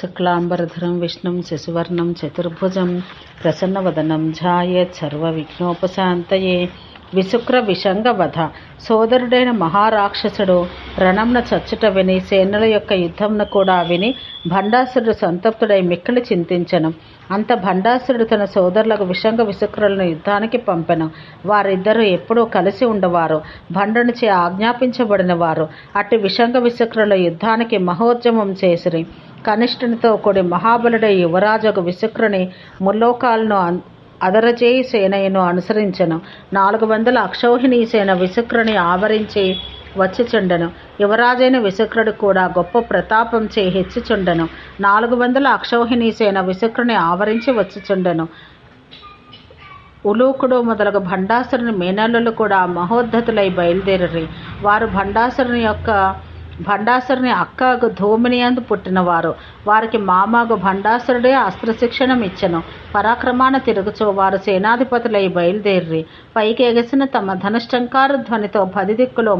शुक्लाम्बरधरं विष्णुं शिशुवर्णं चतुर्भुजं प्रसन्नवदनं ध्यायेत् सर्वविघ्नोपशान्तये। విశుక్ర విషంగవధ సోదరుడైన మహారాక్షసుడు రణంన చచ్చుట విని సేనల యొక్క యుద్ధంను కూడా విని భండాసురుడు సంతప్తుడై మిక్కిలి చింతించను. అంత భండాసురుడు తన సోదరులకు విషంగ విశుక్రులను యుద్ధానికి పంపెను. వారిద్దరూ ఎప్పుడూ కలిసి ఉండవారు. భండునిచే ఆజ్ఞాపించబడిన వారు. అట్టి విషంగ విశుక్రుల యుద్ధానికి మహోద్యమం చేసిరి. కనిష్ఠునితో కూడి మహాబలుడై యువరాజు విశుక్రుని ముల్లోకాలను అదరచేయి సేనయను అనుసరించను. నాలుగు వందల అక్షౌహిణీ సేన విశుక్రుని ఆవరించి వచ్చిచుండెను. యువరాజైన విశుక్రుడు కూడా గొప్ప ప్రతాపం చే హెచ్చుచుండెను. నాలుగు వందల అక్షౌహిణీ సేన విశుక్రుని ఆవరించి వచ్చిచుండెను. ఉలూకుడు మొదలగు భండాసురుని మేనల్లులు కూడా మహోద్ధతులై బయలుదేరి వారు భండాసురుని యొక్క భండాసురుని అక్కకు ధూమిని అందు పుట్టినవారు. వారికి మామగు భండాసురుడే అస్త్రశిక్షణం ఇచ్చను. పరాక్రమాన తిరుగుచో వారు సేనాధిపతులై బయలుదేరి పైకి ఎగసిన తమ ధనుష్టంకార ధ్వనితో పది దిక్కులో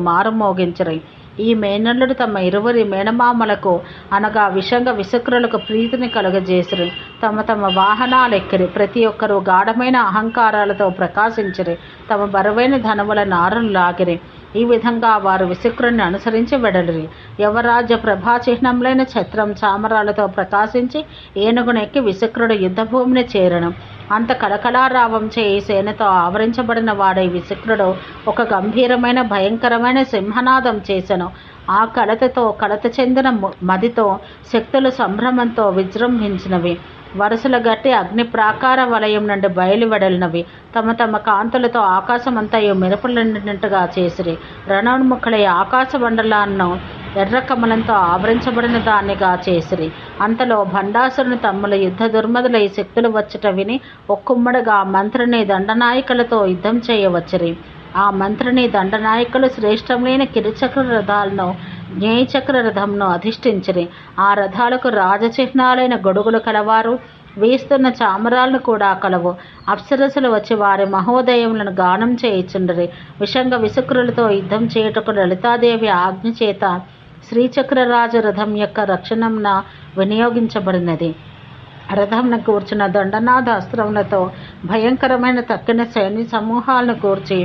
ఈ మేనల్లుడు తమ ఇరువురి మేనమామలకు అనగా విషంగ విశక్రులకు ప్రీతిని కలుగజేసిరి. తమ తమ వాహనాలెక్కిరి. ప్రతి ఒక్కరూ గాఢమైన అహంకారాలతో ప్రకాశించిరి. తమ బరువైన ధనముల నారులు లాగిరి. ఈ విధంగా వారు విశుక్రుని అనుసరించి వెడలిరి. ప్రభా ప్రభాచిహ్నములైన ఛత్రం చామరాలతో ప్రకాశించి ఏనుగునెక్కి విశుక్రుడు యుద్ధభూమిని చేరను. అంత కళకళారావం చేయి సేనతో ఆవరించబడిన వాడై విశుక్రుడు ఒక గంభీరమైన భయంకరమైన సింహనాదం చేసెను. ఆ కలతతో కలత చెందిన మదితో శక్తులు సంభ్రమంతో విజృంభించినవి. వరుసల గట్టి అగ్ని ప్రాకార వలయం నుండి బయలువెడలినవి. తమ తమ కాంతులతో ఆకాశమంతయు మెరుపులండినట్టుగా చేసిరి. రణోన్ముఖులై ఆకాశ మండలాన్ని ఎర్ర కమలంతో ఆవరించబడిన దానిగా చేసిరి. అంతలో భండాసురుని తమ్ముల యుద్ధ దుర్మదులై శక్తులు వచ్చుట విని ఒక్కుమ్మడిగా మంత్రిని దండనాయకులతో యుద్ధం చేయవచ్చరి. ఆ మంత్రిని దండనాయకులు శ్రేష్టమైన కిరుచక్ర రథాలను జ్ఞేయచక్ర రథంను అధిష్ఠించిరి. ఆ రథాలకు రాజచిహ్నాలైన గొడుగులు కలవారు. వేస్తున్న చామరాలను కూడా కలవు. అప్సరసులు వచ్చి వారి మహోదయములను గానం చేయిచుండరి. విషంగ విసుక్రులతో యుద్ధం చేయుటకు లలితాదేవి ఆజ్ఞ చేత శ్రీచక్రరాజు రథం యొక్క రక్షణంన వినియోగించబడినది. రథంను కూర్చున్న దండనాథ అస్త్రములతో భయంకరమైన తక్కిన సైన్య సమూహాలను కూర్చి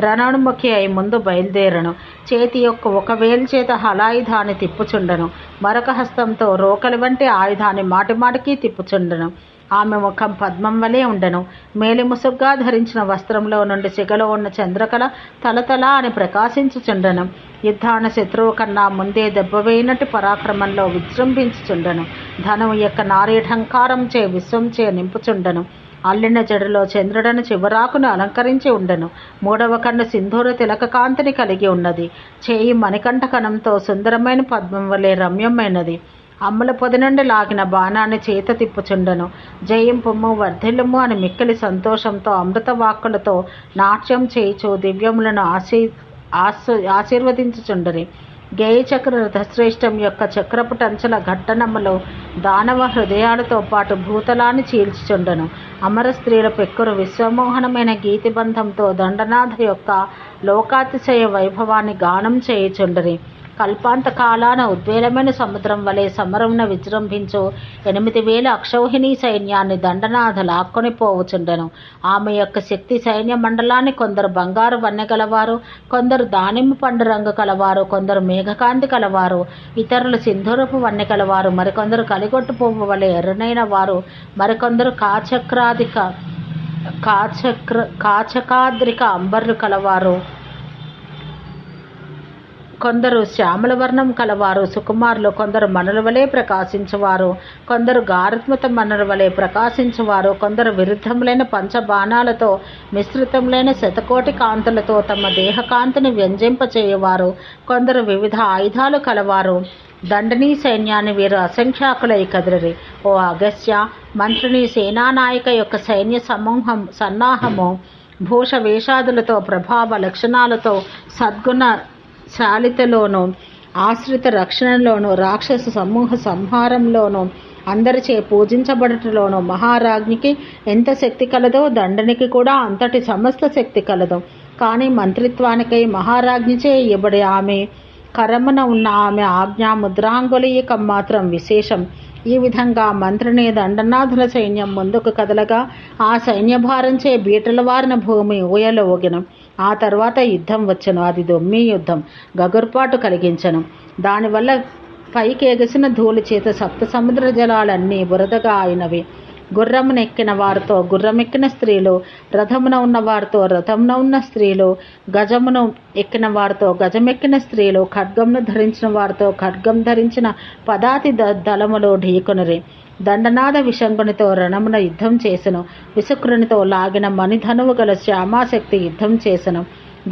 రణోన్ముఖి అయి ముందు బయలుదేరను. చేతి యొక్క ఒక వేలు చేత హలాయుధాన్ని తిప్పుచుండను. మరొక హస్తంతో రోకలి వంటి ఆయుధాన్ని మాటిమాటికి తిప్పుచుండను. ఆమె ముఖం పద్మం వలె ఉండను. మేలిముసుగ్గా ధరించిన వస్త్రంలో నుండి సిగలో ఉన్న చంద్రకళ తలతల అని ప్రకాశించుచుండను. యుద్ధాన శత్రువు కన్నా ముందే దెబ్బవేయినట్టు పరాక్రమంలో విజృంభించుచుండను. ధనము యొక్క నారీఢంకారం చే విశ్వం చే నింపుచుండను. అల్లిన జడలో చంద్రుడను చివరాకును అలంకరించి ఉండెను. మూడవ కన్ను సింధూర తిలక కాంతిని కలిగి ఉన్నది. చేయి మణికంఠ కణంతో సుందరమైన పద్మం వలె రమ్యమైనది. అమ్మల పొది నుండి లాగిన బాణాన్ని చేత తిప్పుచుండెను. జయింపుము వర్ధిల్లుము అని మిక్కిలి సంతోషంతో అమృత వాక్కులతో నాట్యం చేయిచు దివ్యములను ఆశీ ఆశ ఆశీర్వదించుచుండరి. గేయచక్ర రథశ్రేష్టం యొక్క చక్రపు టంచల ఘట్టనమ్మలో దానవ హృదయాలతో పాటు భూతలాన్ని చీల్చుచుండెను. అమర స్త్రీల పెక్కురు విశ్వమోహనమైన గీతిబంధంతో దండనాథ యొక్క లోకాతిశయ వైభవాన్ని గానం చేయుచుండరి. కల్పాంత కాలాన ఉద్వేలమైన సముద్రం వలె సమరమున విజృంభించు. ఎనిమిది వేల అక్షౌహిణీ సైన్యాన్ని దండనాథ లాక్కొని పోవుచుండెను. ఆమె యొక్క శక్తి సైన్య మండలాన్ని కొందరు బంగారు వన్నె గలవారు కొందరు దానిమ్మ పండు రంగు కలవారు కొందరు మేఘకాంతి కలవారు. ఇతరులు సింధూరపు వన్నె కలవారు మరికొందరు కలిగొట్టు పువ్వు వలె ఎర్రనైన వారు మరికొందరు కాచక్రాధిక కాచక్ర కాచకాద్రిక అంబర్లు కలవారు. కొందరు శ్యామల వర్ణం కలవారు సుకుమారులు కొందరు మనుల వలె ప్రకాశించువారు కొందరు గారత్మత మనుల వలె ప్రకాశించువారు కొందరు విరుద్ధములైన పంచబాణాలతో మిశ్రితములైన శతకోటి కాంతులతో తమ దేహకాంతిని వ్యంజింపచేయవారు కొందరు వివిధ ఆయుధాలు కలవారు. దండనీ సైన్యాన్ని వీరు అసంఖ్యాకులై కదిరి ఓ అగస్య మంత్రిని సేనానాయక యొక్క సైన్య సమూహం సన్నాహము భూష వేషాదులతో ప్రభావ లక్షణాలతో సద్గుణ చాలితలోనూ ఆశ్రిత రక్షణలోనూ రాక్షస సమూహ సంహారంలోనూ అందరిచే పూజించబడటలోనూ మహారాజ్ఞికి ఎంత శక్తి కలదో దండనికి కూడా అంతటి సమస్త శక్తి కలదు. కానీ మంత్రిత్వానికై మహారాజ్ఞిచే ఇవ్వబడి ఆమె కరమున ఉన్న ఆమె ఆజ్ఞా ముద్రాంగులీయకం మాత్రం విశేషం. ఈ విధంగా మంత్రిని దండనాథుల సైన్యం ముందుకు కదలగా ఆ సైన్యభారంచే బీటల వారిన భూమి ఊయల ఊగినం ఆ తర్వాత యుద్ధం వచ్చను. అది దొమ్మి యుద్ధం. గగుర్పాటు కలిగించను. దానివల్ల పైకి ఎగసిన ధూళి చేత సప్త సముద్ర జలాలన్నీ బురదగా అయినవి. గుర్రమునెక్కిన వారితో గుర్రమెక్కిన స్త్రీలు రథమున ఉన్న వారితో రథమున ఉన్న స్త్రీలు గజమును ఎక్కిన వారితో గజమెక్కిన స్త్రీలు ఖడ్గమును ధరించిన వారితో ఖడ్గం ధరించిన పదాతి ద దళములు ఢీకొనిరి. దండనాద విషంగునితో రణమున యుద్ధం చేసెను. విసుక్రునితో లాగిన మణిధనువు గల శ్యామాశక్తి యుద్ధం చేసెను.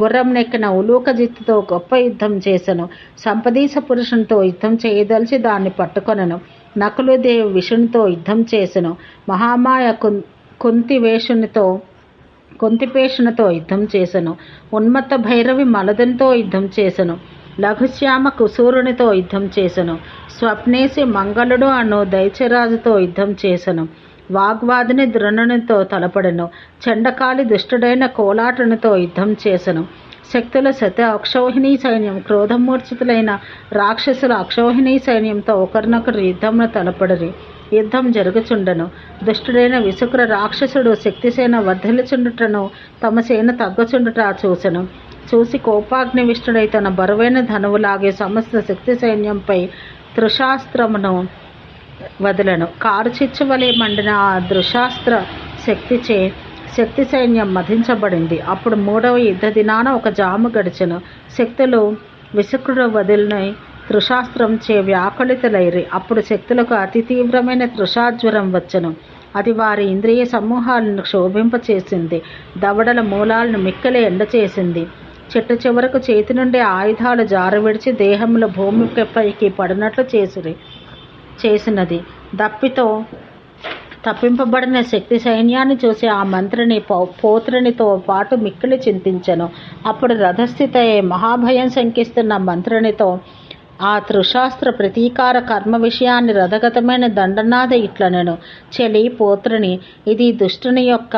గుర్రం నెక్కిన ఉలూకజిత్తుతో గొప్ప యుద్ధం చేసెను. సంపదీస పురుషునితో యుద్ధం చేయదలిచి దాన్ని పట్టుకొనను. నకులుదేవి విషునితో యుద్ధం చేసెను. మహామాయ కుం కుంతివేషునితో కుంతిపేషునితో యుద్ధం చేసెను. ఉన్మత్త భైరవి మలదంతో యుద్ధం చేసెను. లఘుశ్యామ కుసూరునితో యుద్ధం చేసెను. స్వప్నేసి మంగళుడు అను దైత్యరాజుతో యుద్ధం చేసెను. వాగ్వాదిని ద్రోణునితో తలపడెను. చండకాలి దుష్టుడైన కోలాటునితో యుద్ధం చేసెను. శక్తుల శత అక్షౌహిణీ సైన్యం క్రోధమూర్ఛితులైన రాక్షసుల అక్షౌహిణీ సైన్యంతో ఒకరినొకరు యుద్ధంలో తలపడరి. యుద్ధం జరుగుచుండను. దుష్టుడైన విసుకుర రాక్షసుడు శక్తిసేన వర్ధిల్చుండుటను తమ సేన తగ్గుచుండుట చూసెను. చూసి కోపాగ్ని విష్ణుడై తన బరువైన ధనువులాగే సమస్త శక్తి సైన్యంపై త్రిశాస్త్రమును వదలను. కారు చిచ్చువలే మండిన ఆ దృశాస్త్ర శక్తిచే శక్తి సైన్యం మధించబడింది. అప్పుడు మూడవ యుద్ధ దినాన ఒక జాము గడిచెను. శక్తులు విసుకుడు వదిలినై తృషాస్త్రం చే వ్యాకులితులైరి. అప్పుడు శక్తులకు అతి తీవ్రమైన తృషాజ్వరం వచ్చను. అది వారి ఇంద్రియ సమూహాలను క్షోభింపచేసింది. దవడల మూలాలను మిక్కలి ఎండచేసింది. చెట్టు చివరకు చేతి నుండి ఆయుధాలు జారవిడిచి దేహంలో భూమిపైకి పడినట్లు చేసిరి చేసినది. దప్పితో తప్పింపబడిన శక్తి సైన్యాన్ని చూసి ఆ మంత్రిని పోత్రునితో పాటు మిక్కిలి చింతించెను. అప్పుడు రథస్థిత మహాభయం శంకిస్తున్న మంత్రునితో ఆ త్రిశాస్త్ర ప్రతీకార కర్మ విషయాన్ని రథగతమైన దండనాథ ఇట్లనెను. చెలి పోత్రుని ఇది దుష్టుని యొక్క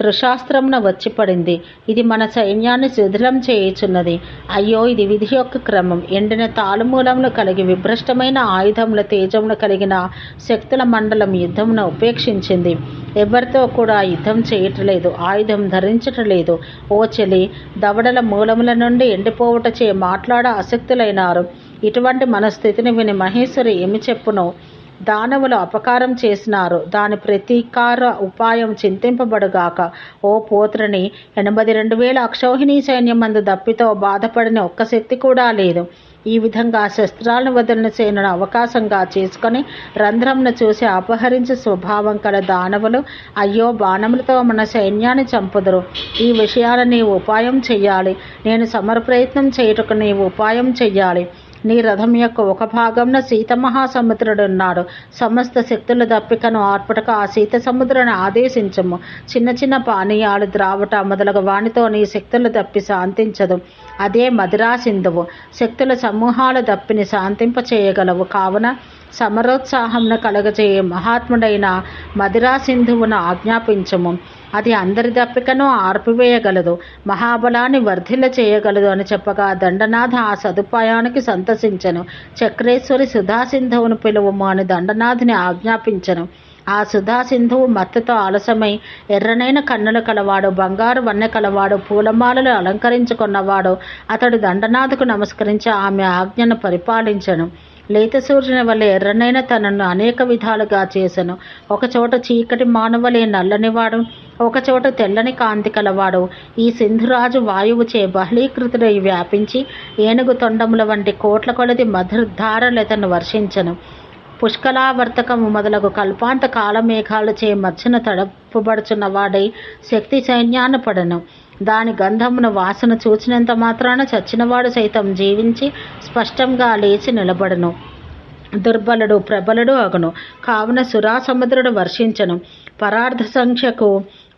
త్రిశాస్త్రమున వచ్చి పడింది ఇది మన సైన్యాన్ని శిథిలం చేయుచున్నది. అయ్యో ఇది విధి యొక్క క్రమం. ఎండిన తాళమూలములు కలిగి విభ్రష్టమైన ఆయుధముల తేజములు కలిగిన శక్తుల మండలం యుద్ధమును ఉపేక్షించింది. ఎవరితో కూడా యుద్ధం చేయటలేదు ఆయుధం ధరించటలేదు. ఓ చెలి దవడల మూలముల నుండి ఎండిపోవటచే మాట్లాడ ఆసక్తులైనారు. ఇటువంటి మన స్థితిని విని మహేశ్వరి ఏమి చెప్పును? దానవులు అపకారం చేసినారు. దాని ప్రతీకార ఉపాయం చింతింపబడుగాక. ఓ పోత్రని ఎనభై రెండు వేల అక్షౌహిణీ సైన్యం అందు దప్పితో బాధపడిన ఒక్క శక్తి కూడా లేదు. ఈ విధంగా శస్త్రాలను వదిలిన సేనను అవకాశంగా చేసుకొని రంధ్రంను చూసి అపహరించే స్వభావం కల దానవులు అయ్యో బాణములతో మన సైన్యాన్ని చంపుదురు. ఈ విషయాలని నీవు ఉపాయం చెయ్యాలి. నేను సమర ప్రయత్నం చేయుటకు నీవు ఉపాయం చెయ్యాలి. నీ రథం యొక్క ఒక భాగంన సీత మహాసముద్రుడున్నాడు. సమస్త శక్తుల దప్పికను ఆర్పటక ఆ సీత సముద్రాన్ని ఆదేశించము. చిన్న చిన్న పానీయాలు ద్రావట మొదలగు వానితో నీ శక్తులు దప్పి శాంతించదు. అదే మదిరా సింధువు శక్తుల సమూహాల దప్పిని శాంతింప చేయగలవు కావున సమరోత్సాహంను కలగజేయ మహాత్ముడైన మదిరా సింధువును ఆజ్ఞాపించము. అది అందరి దప్పికను ఆర్పివేయగలదు మహాబలాన్ని వర్ధిల్ల చేయగలదు అని చెప్పగా దండనాథ ఆ సదుపాయానికి సంతసించను. చక్రేశ్వరి సుధాసింధువును పిలువము అని దండనాథుని ఆజ్ఞాపించను. ఆ సుధా సింధువు మత్తుతో ఆలసమై ఎర్రనైన కన్నులు కలవాడు బంగారు వన్నె కలవాడు పూలమాలలు అలంకరించుకున్నవాడు అతడు దండనాథకు నమస్కరించి ఆమె ఆజ్ఞను పరిపాలించను. లేత సూర్యుని వల్ల ఎర్రనైన తనను అనేక విధాలుగా చేసెను. ఒకచోట చీకటి మానవలే నల్లనివాడు ఒకచోట తెల్లని కాంతి కలవాడు. ఈ సింధురాజు వాయువుచే బహళీకృతుడై వ్యాపించి ఏనుగు తొండముల వంటి కోట్ల కొలది మధుర్ధారలతను వర్షించను. పుష్కలావర్తకము మొదలగు కల్పాంత కాలమేఘాలచే మధ్యన తడపబడుచున్న వాడై శక్తి సైన్యాన్ని పడను. దాని గంధమును వాసన చూచినంత మాత్రాన చచ్చినవాడు సైతం జీవించి స్పష్టంగా లేచి నిలబడను. దుర్బలుడు ప్రబలుడు అగును. కావున సురా సముద్రుడు వర్షించను. పరార్థ సంఖ్యకు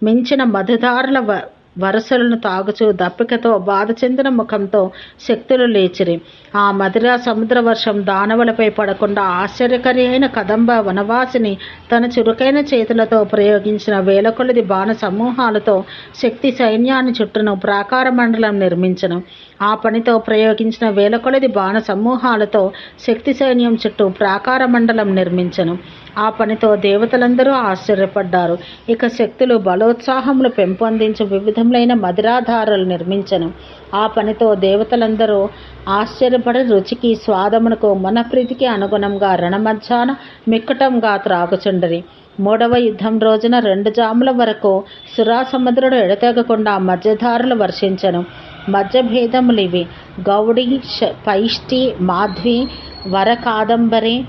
మించిన మధుదారుల వ వరసలను తాగుచూ దప్పికతో బాధ చెందిన ముఖంతో శక్తులు లేచిరి. ఆ మధుర సముద్ర వర్షం దానవులపై పడకుండా ఆశ్చర్యకరి అయిన కదంబ వనవాసిని తన చురుకైన చేతులతో ప్రయోగించిన వేల కొలది బాణ సమూహాలతో శక్తి సైన్యాన్ని చుట్టూను ప్రాకార మండలం నిర్మించను. ఆ పనితో ప్రయోగించిన వేల కొలది బాణ సమూహాలతో శక్తి సైన్యం చుట్టూ ప్రాకార మండలం నిర్మించను. ఆ పనితో దేవతలందరూ ఆశ్చర్యపడ్డారు. ఇక శక్తులు బలోత్సాహములు పెంపొందించి వివిధములైన మదిరాధారాలు నిర్మించను. ఆ పనితో దేవతలందరూ ఆశ్చర్యపడి రుచికి స్వాదమునకు మన ప్రీతికి అనుగుణంగా రణమధ్యాన మిక్కటంగా త్రాగుచుండరి. మూడవ యుద్ధం రోజున రెండు జాముల వరకు సురా సముద్రుడు ఎడతెగకుండా మధ్యధారులు వర్షించను. మధ్యభేదములివి గౌడి పైష్టి మాధ్వి వరకాదంబరి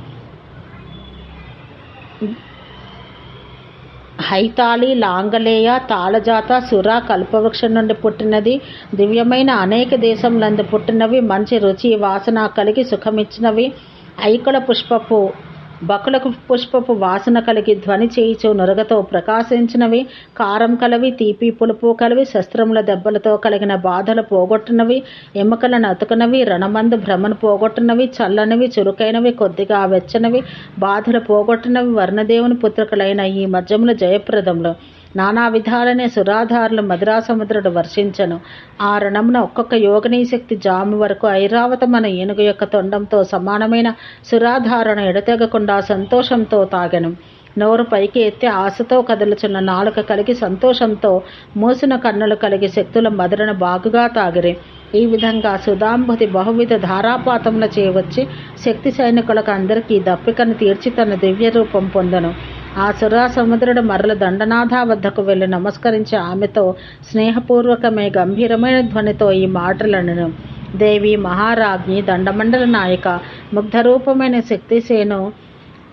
హైతాళి లాంగలేయ తాళజాత సుర కల్పవృక్షం నుండి పుట్టినది. దివ్యమైన అనేక దేశములందు పుట్టినవి. మంచి రుచి వాసన కలిగి సుఖమిచ్చినవి. ఐకుల పుష్పపు బకులకు పుష్పపు వాసన కలిగి ధ్వని చేయిచు నురగతో ప్రకాశించినవి కారం కలవి తీపి పులుపు కలివి శస్త్రముల దెబ్బలతో కలిగిన బాధలు పోగొట్టినవి ఎముకలను అతుకునవి రణమందు భ్రమను పోగొట్టినవి చల్లనివి చురుకైనవి కొద్దిగా వెచ్చనివి బాధలు పోగొట్టినవి వర్ణదేవుని పుత్రికలైన ఈ మధ్యములు జయప్రదములు. నానా విధాలనే సురాధారులు మధురా సముద్రుడు వర్షించను. ఆ రణమున ఒక్కొక్క యోగిని శక్తి జాము వరకు ఐరావతమన ఏనుగు యొక్క తొండంతో సమానమైన సురాధారను ఎడతెగకుండా సంతోషంతో తాగను. నోరు పైకి ఎత్తి ఆశతో కదులుచున్న నాలుక కలిగి సంతోషంతో మూసిన కన్నులు కలిగి శక్తుల మధురను బాగుగా తాగిరి. ఈ విధంగా సుధాంబుతి బహువిధ ధారాపాతముల చేయవచ్చి శక్తి సైనికులకు అందరికీ దప్పికను తీర్చి తన దివ్య రూపం పొందను. ఆ సురాసముద్రుడు మరల దండనాథ వద్దకు వెళ్ళి నమస్కరించి ఆమెతో స్నేహపూర్వకమే గంభీరమైన ధ్వనితో ఈ మాటలను దేవి మహారాజ్ఞి దండమండల నాయక ముగ్ధరూపమైన శక్తిసేను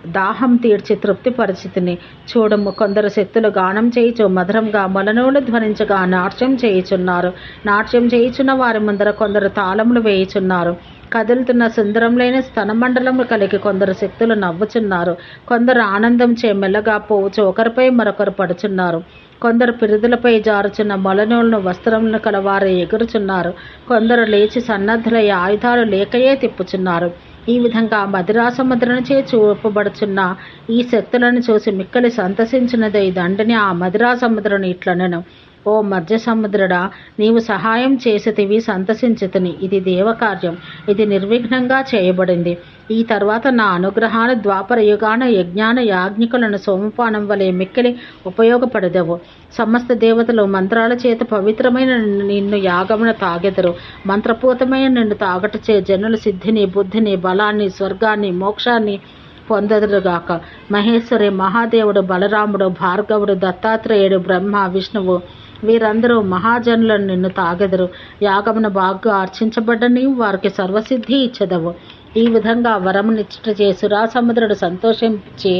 దాహం తీర్చి తృప్తిపరిచితిని. చూడము కొందరు శక్తులు గానం చేయుచు మధురంగా మలనూలు ధ్వనించగా నాట్యం చేయుచున్నారు. నాట్యం చేయుచున్న వారి ముందర కొందరు తాళములు వేయుచున్నారు. కదులుతున్న సుందరంలైన స్తనమండలము కలిగి కొందరు శక్తులు నవ్వుచున్నారు. కొందరు ఆనందం చే మెల్లగా పోవచ్చు ఒకరిపై మరొకరు పడుచున్నారు. కొందరు పిరుదులపై జారుచున్న మొలనూలను వస్త్రములను కలవారు ఎగురుచున్నారు. కొందరు లేచి సన్నద్ధులై ఆయుధాలు లేకయే తిప్పుచున్నారు. ఈ విధంగా మదిరా సముద్రనుచే చూపబడుచున్న ఈ శక్తులను చూసి మిక్కలి సంతసించినదై దండని ఆ మదిరా సముద్రను ఇట్లనెను. ఓ మధ్య సముద్రుడా నీవు సహాయం చేసితివి సంతసించితిని. ఇది దేవకార్యం. ఇది నిర్విఘ్నంగా చేయబడింది. ఈ తర్వాత నా అనుగ్రహాన్ని ద్వాపర యుగాన యజ్ఞాన యాజ్ఞికులను సోమపానం వలె మిక్కిలి ఉపయోగపడదవు. సమస్త దేవతలు మంత్రాల చేత పవిత్రమైన నిన్ను యాగమున తాగెదరు. మంత్రపూతమైన నిన్ను తాగటచే జనుల సిద్ధిని బుద్ధిని బలాన్ని స్వర్గాన్ని మోక్షాన్ని పొందదురుగాక. మహేశ్వరి మహాదేవుడు బలరాముడు భార్గవుడు దత్తాత్రేయుడు బ్రహ్మ విష్ణువు వీరందరూ మహాజనులను నిన్ను తాగెదరు. యాగమున బాగా అర్చించబడ్డని వారికి సర్వసిద్ధి ఇచ్చదవు. ఈ విధంగా వరమునిచ్చట చేసురా సముద్రుడు సంతోషించి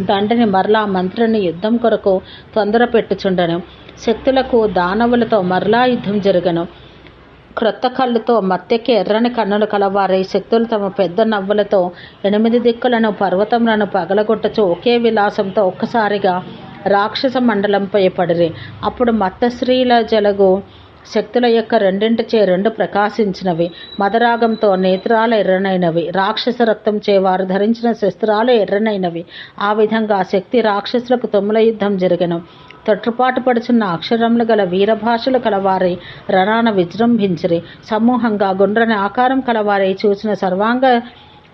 దండని మరలా మంత్రిని యుద్ధం కొరకు తొందర పెట్టుచుండను. శక్తులకు దానవులతో మరలా యుద్ధం జరగను. క్రొత్త కళ్ళుతో మత్తెక్కి ఎర్రని కన్నులు కలవారై శక్తులు తమ పెద్ద నవ్వులతో ఎనిమిది దిక్కులను పర్వతములను పగలగొట్టచు ఒకే విలాసంతో ఒక్కసారిగా రాక్షస మండలంపై పడిరి. అప్పుడు మత్తశ్రీల జలగు శక్తుల యొక్క రెండింటిచే రెండు ప్రకాశించినవి. మదరాగంతో నేత్రాలు ఎర్రనైనవి. రాక్షస రక్తం చే వారు ధరించిన శస్త్రాలు ఎర్రనైనవి. ఆ విధంగా శక్తి రాక్షసులకు తొమ్ముల యుద్ధం జరిగను. తొట్టుపాటు పడుచున్న అక్షరములు గల వీరభాషలు కలవారి రణాన విజృంభించిరి. సమూహంగా గుండ్రని ఆకారం కలవారై చూసిన సర్వాంగ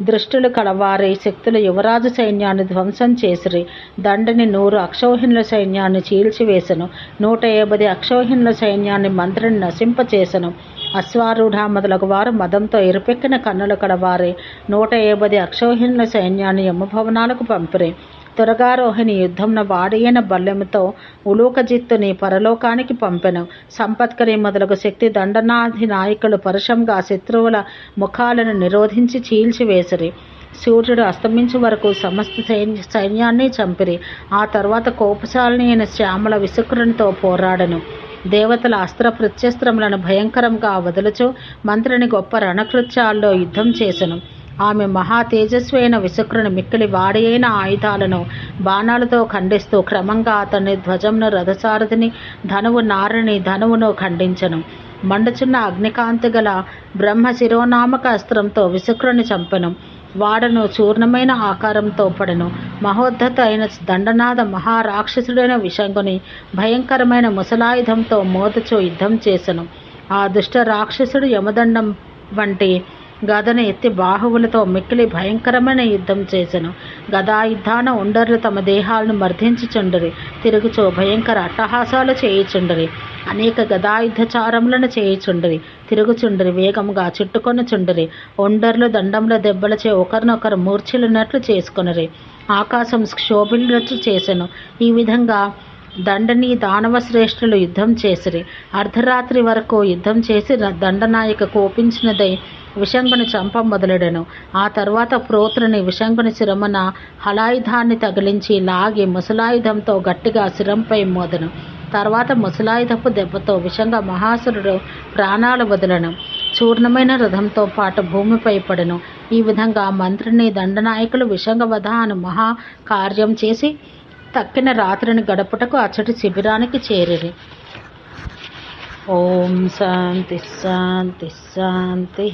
దృష్టులు కలవారి శక్తుల యువరాజు సైన్యాన్ని ధ్వంసం చేసిరి. దండని నూరు అక్షౌహిణుల సైన్యాన్ని చీల్చివేసెను. నూట యాభై అక్షౌహిణుల సైన్యాన్ని మంత్రిని నశింపచేసెను. అశ్వారూఢ మొదలగు వారు మదంతో ఎరుపెక్కిన కన్నుల కడవారి. నూట యాభై అక్షౌహిణుల సైన్యాన్ని యమభవనాలకు పంపిరి. త్వరగారోహిణి యుద్ధంన వాడియైన బల్లెముతో ఉలూకజిత్తుని పరలోకానికి పంపెను. సంపత్కరి మొదలగు శక్తి దండనాధి నాయకులు పరుషంగా శత్రువుల ముఖాలను నిరోధించి చీల్చివేసిరి సూర్యుడు అస్తమించు వరకు సమస్త సైన్య సైన్యాన్ని చంపిరి. ఆ తర్వాత కోపశాలని అయిన శ్యామల విసుకునితో పోరాడను. దేవతల అస్త్ర ప్రత్యస్త్రములను భయంకరంగా వదులుచు మంత్రిని గొప్ప రణకృత్యాల్లో యుద్ధం చేసెను. ఆమె మహా తేజస్వి అయిన విశుక్రుని మిక్కిలి వాడైన ఆయుధాలను బాణాలతో ఖండిస్తూ క్రమంగా అతని ధ్వజంను రథసారథిని ధనువు నారిని ధనువును ఖండించను. మండుచున్న అగ్నికాంతి గల బ్రహ్మ శిరోనామక అస్త్రంతో విశుక్రుని చంపెను. వాడను చూర్ణమైన ఆకారంతో పడెను. మహోద్ధత అయిన దండనాథ మహారాక్షసుడైన విషంగుని భయంకరమైన ముసలాయుధంతో మోదచు యుద్ధం చేసెను. ఆ దుష్ట రాక్షసుడు యమదండం వంటి గదను ఎత్తి బాహువులతో మిక్కిలి భయంకరమైన యుద్ధం చేసెను. గదాయుద్ధాన ఉండర్లు తమ దేహాలను మర్దించుచుండరి తిరుగుచో భయంకర అట్టహాసాలు చేయుచుండరి అనేక గదాయుద్ధచారములను చేయుచుండరి తిరుగుచుండరి వేగంగా చుట్టుకొనుచుండరి ఒండర్లు దండంలో దెబ్బలచే ఒకరినొకరు మూర్ఛలున్నట్లు చేసుకొనరి. ఆకాశం క్షోభిల్నట్లు చేసెను. ఈ విధంగా దండని దానవ శ్రేష్ఠులు యుద్ధం చేసిరి. అర్ధరాత్రి వరకు యుద్ధం చేసి దండనాయక కోపించినదై విషంగుని చంప మొదలెడను. ఆ తర్వాత ప్రోత్రుని విషంగుని శిరమున హలాయుధాన్ని తగిలించి లాగి ముసలాయుధంతో గట్టిగా శిరంపై మోదను. తర్వాత ముసలాయుధపు దెబ్బతో విషంగ మహాసురుడు ప్రాణాలు వదలను. చూర్ణమైన రథంతో పాటు భూమిపై పడను. ఈ విధంగా మంత్రిని దండనాయకులు విషంగవధ అను మహా కార్యం చేసి తక్కిన రాత్రిని గడపటకు అచ్చటి శిబిరానికి చేరిరి. ఓం శాంతి శాంతి శాంతి.